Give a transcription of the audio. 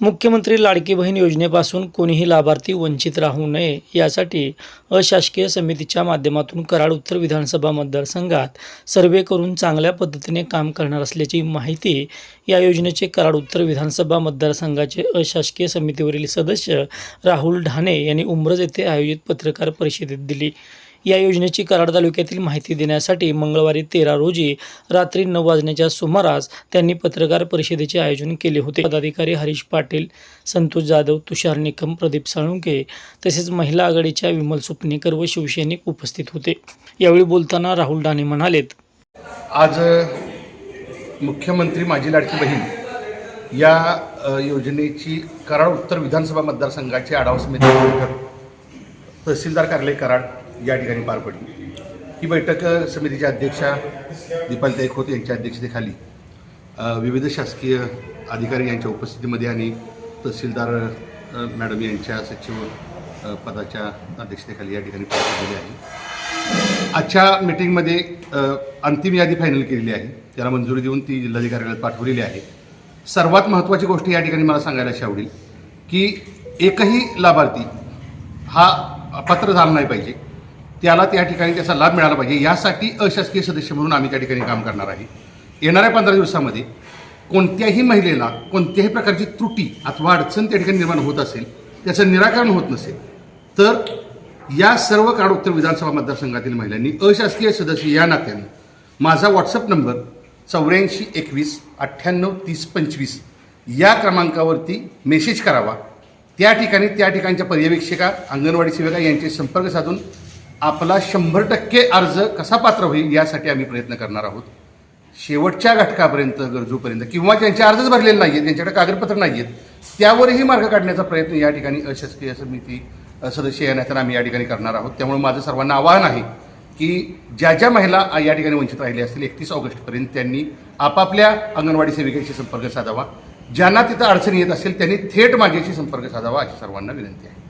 मुख्यमंत्री लाडकी बहीण योजनेपासून कोणीही लाभार्थी वंचित राहू नये यासाठी अशासकीय समितीच्या माध्यमातून कराड उत्तर विधानसभा मतदारसंघात सर्वे करून चांगल्या पद्धतीने काम करणार असल्याची माहिती या योजनेचे कराड उत्तर विधानसभा मतदारसंघाचे अशासकीय समितीवरील सदस्य राहुल ढाणे यांनी उमरज येथे आयोजित पत्रकार परिषदेत दिली. या योजनेची कराड तालुक्यातील माहिती देण्यासाठी मंगळवारी तेरा रोजी रात्री नऊ वाजण्याच्या सुमारास त्यांनी पत्रकार परिषदेचे आयोजन केले होते. पदाधिकारी हरीश पाटील संतोष जाधव तुषार निकम प्रदीप साळुंके तसेच महिला आघाडीच्या विमल सुपणेकर व शिवसैनिक उपस्थित होते. यावेळी बोलताना राहुल डाणे म्हणालेत आज मुख्यमंत्री माझी लाडकी बहीण या योजनेची कराड उत्तर विधानसभा मतदारसंघाची आढावा समिती बैठक तहसीलदार कार्यालय कराड या ठिकाणी पार पडली. ही बैठक समितीच्या अध्यक्षा दीपाली खोत यांच्या अध्यक्षतेखाली विविध शासकीय अधिकारी यांच्या उपस्थितीमध्ये आणि तहसीलदार मॅडम यांच्या सचिव पदाच्या अध्यक्षतेखाली या ठिकाणी पार पडलेली आहे. आजच्या मीटिंगमध्ये अंतिम यादी फायनल केलेली आहे. त्याला मंजुरी देऊन ती जिल्हाधिकाऱ्याला पाठवलेली आहे. सर्वात महत्त्वाची गोष्ट या ठिकाणी मला सांगायला अशी आवडेल की एकही लाभार्थी हा पात्र झाला नाही पाहिजे. त्याला त्या ठिकाणी त्याचा लाभ मिळाला पाहिजे. यासाठी अशासकीय सदस्य म्हणून आम्ही त्या ठिकाणी काम करणार आहे. येणाऱ्या पंधरा दिवसामध्ये कोणत्याही महिलेला कोणत्याही प्रकारची त्रुटी अथवा अडचण त्या ठिकाणी निर्माण होत असेल त्याचं निराकरण होत नसेल तर या सर्व काळोत्तर विधानसभा मतदारसंघातील महिलांनी अशासकीय सदस्य या नात्याने माझा व्हॉट्सअप नंबर चौऱ्याऐंशी एकवीस अठ्ठ्याण्णव तीस पंचवीस या क्रमांकावरती मेसेज करावा. त्या ठिकाणी त्या ठिकाणच्या पर्यवेक्षिका अंगणवाडी सेविका यांचे संपर्क साधून आपला शंभर टक्के अर्ज कसा पात्र होईल यासाठी आम्ही प्रयत्न करणार आहोत. शेवटच्या घटकापर्यंत गरजूपर्यंत किंवा ज्यांचे अर्जच भरलेले नाही आहेत ज्यांच्याकडे कागदपत्र नाही आहेत त्यावरही मार्ग काढण्याचा प्रयत्न या ठिकाणी अशासकीय समिती सदस्य या आम्ही या ठिकाणी करणार आहोत. त्यामुळे माझं सर्वांना आवाहन आहे की ज्या ज्या महिला या ठिकाणी वंचित राहिल्या असतील एकतीस ऑगस्टपर्यंत त्यांनी आपापल्या अंगणवाडी सेविकेशी संपर्क साधावा. ज्यांना तिथं अडचणी येत असेल त्यांनी थेट माझ्याशी संपर्क साधावा अशी सर्वांना विनंती आहे.